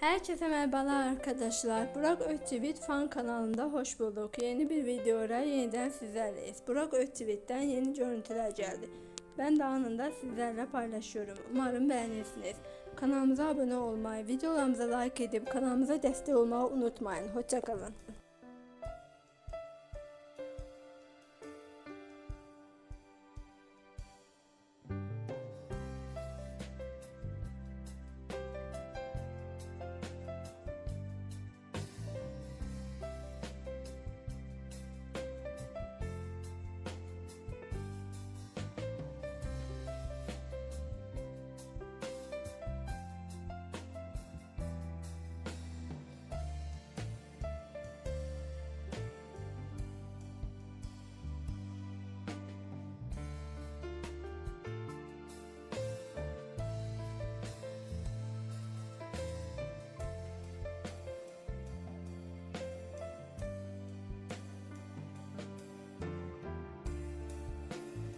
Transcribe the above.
Herkese merhabalar arkadaşlar. Burak Öçivit fan kanalında hoş bulduk. Yeni bir videoyla yeniden sizlerleyiz. Burak Öçivit'ten yeni görüntüler geldi. Ben de anında sizlerle paylaşıyorum. Umarım beğenirsiniz. Kanalımıza abone olmayı, videolarımıza like edip kanalımıza destek olmayı unutmayın. Hoşçakalın.